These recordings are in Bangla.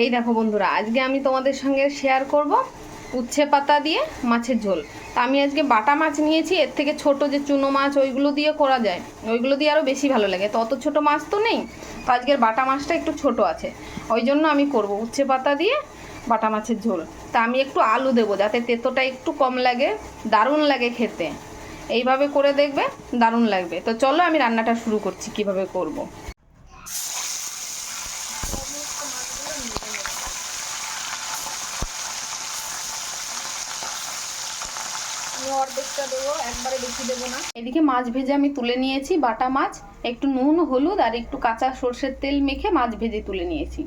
এই দেখো বন্ধুরা, আজকে আমি তোমাদের সঙ্গে শেয়ার করব উচ্ছে পাতা দিয়ে মাছের ঝোল। তা আমি আজকে বাটা মাছ নিয়েছি, এর থেকে ছোট যে চুনো মাছ, ওইগুলো দিয়ে করা যায়। ওইগুলো দিয়ে আরও বেশি ভালো লাগে। তো অত ছোট মাছ তো নেই, তো আজকের বাটা মাছটা একটু ছোট আছে। ওই জন্য আমি করব উচ্ছে পাতা দিয়ে বাটা মাছের ঝোল। তা আমি একটু আলু দেবো, যাতে তেতোটা একটু কম লাগে, দারুণ লাগে খেতে। এইভাবে করে দেখবে, দারুণ লাগবে। তো চলো আমি রান্নাটা শুরু করছি, কীভাবে করব। আমি দেবো, একবারে বেশি দেবো না। এদিকে মাছ ভেজে আমি তুলে নিয়েছি, বাটা মাছ, একটু নুন, হলুদ আর একটু কাঁচা সর্ষের তেল মেখে মাছ ভেজে তুলে নিয়েছি।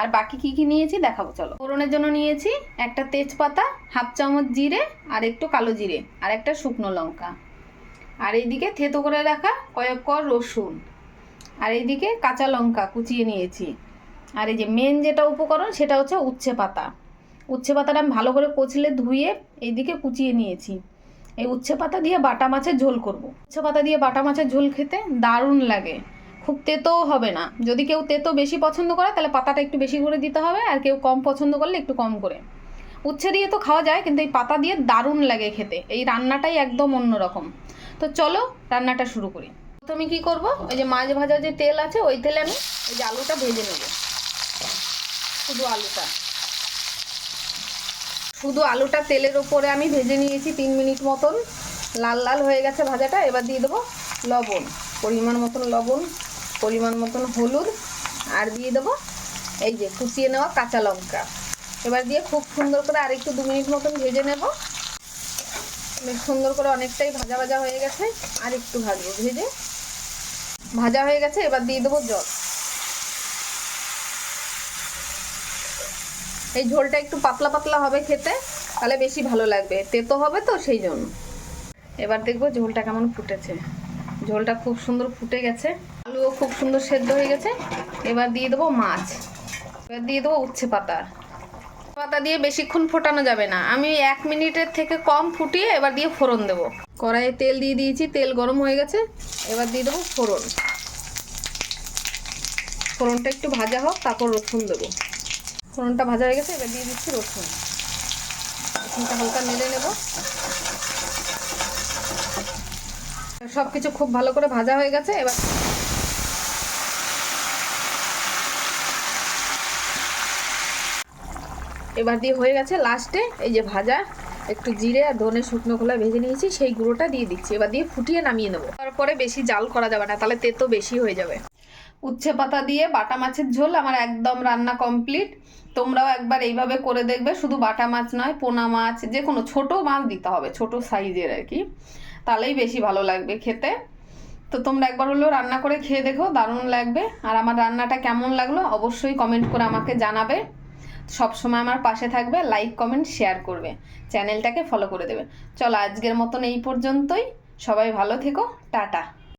আর বাকি কি কি নিয়েছি দেখাবো, চলো। ফোড়নের জন্য নিয়েছি একটা তেজপাতা, হাফ চামচ জিরে আর একটু কালো জিরে আর একটা শুকনো লঙ্কা। আর এইদিকে থেতো করে রাখা কয়েক কর রসুন। আর এইদিকে কাঁচা লঙ্কা কুচিয়ে নিয়েছি। আর এই যে মেন যেটা উপকরণ সেটা হচ্ছে উচ্ছে পাতা। উচ্ছে পাতাটা আমি ভালো করে কচলে ধুয়ে এইদিকে কুচিয়ে নিয়েছি। এই উচ্ছে পাতা দিয়ে বাটা মাছের ঝোল করব। উচ্ছে পাতা দিয়ে বাটা মাছের ঝোল খেতে দারুণ লাগে। খুব তেতোও হবে না। যদি কেউ তেতো বেশি পছন্দ করে, তাহলে পাতাটা একটু বেশি করে দিতে হবে, আর কেউ কম পছন্দ করলে একটু কম করে। উচ্ছে দিয়ে তো খাওয়া যায়, কিন্তু এই পাতা দিয়ে দারুণ লাগে খেতে। এই রান্নাটাই একদম অন্যরকম। তো চলো রান্নাটা শুরু করি। প্রথমে কি করব? ওই যে মাছ ভাজা যে তেল আছে, ওই তেলে আমি ওই যে আলুটা ভেজে নেব। শুধু আলুটা। শুধু আলুটা তেলের ওপরে আমি ভেজে নিয়েছি তিন মিনিট মতন। লাল লাল হয়ে গেছে ভাজাটা, এবার দিয়ে দেবো লবণ, পরিমাণ মতন লবণ, পরিমাণ মতন হলুদ, আর দিয়ে দেবো এই যে কুচিয়ে নেওয়া কাঁচা লঙ্কা। এবার দিয়ে খুব সুন্দর করে আরেকটু দু মিনিট মতন ভেজে নেব। বেশ সুন্দর করে অনেকটাই ভাজা ভাজা হয়ে গেছে আর একটু ভাজবো, ভেজে। ভাজা হয়ে গেছে, এবার দিয়ে দেবো জল। এই ঝোলটা একটু পাতলা পাতলা হবে খেতে, তাহলে বেশি ভালো লাগবে। তেতো হবে তো সেই জন্য। এবার দেখব ঝোলটা কেমন ফুটেছে। ঝোলটা খুব সুন্দর ফুটে গেছে। আলুও খুব সুন্দর সেদ্ধ হয়ে গেছে। এবার দিয়ে দেবো মাছ। এবার দিয়ে দেবো উচ্ছে পাতা। পাতা দিয়ে বেশিক্ষণ ফোটানো যাবে না। আমি এক মিনিটের থেকে কম ফুটিয়ে এবার দিয়ে ফোড়ন দেবো। কড়াইয়ে তেল দিয়ে দিয়েছি, তেল গরম হয়ে গেছে। এবার দিয়ে দেবো ফোড়ন। ফোড়নটা একটু ভাজা হোক, তারপর রসুন দেবো। ফোড়নটা ভাজা হয়ে গেছে, এবার দিয়ে দিচ্ছি রসুন। রসুনটা হালকা নেড়ে নেব। সব কিছু খুব ভালো করে ভাজা হয়ে গেছে, এবার এবার দিয়ে হয়ে গেছে লাস্টে এই যে ভাজা, একটু জিরে আর ধনে শুকনো খোলা ভেজে নিয়েছি, সেই গুঁড়োটা দিয়ে দিচ্ছি। এবার দিয়ে ফুটিয়ে নামিয়ে নেব। তারপরে বেশি জাল করা যাবে না, তাহলে তেতো বেশি হয়ে যাবে। উচ্ছে পাতা দিয়ে বাটা মাছের ঝোল আমার একদম রান্না কমপ্লিট। তোমরাও একবার এইভাবে করে দেখবে, শুধু বাটা মাছ নয়, পোনা মাছ, যে কোনো ছোট মাছ দিতে হবে, ছোট সাইজের আর কি। তাহলেই বেশি ভালো লাগবে খেতে। তো তোমরা একবার হলেও রান্না করে খেয়ে দেখো, দারুণ লাগবে। আর আমার রান্নাটা কেমন লাগল অবশ্যই কমেন্ট করে আমাকে জানাবে। সবসময় আমার পাশে থাকবে, লাইক, কমেন্ট, শেয়ার করবে। চ্যানেলটাকে ফলো করে দেবে। চলো আজকের মতন এই পর্যন্তই। সবাই ভালো থেকো, টাটা।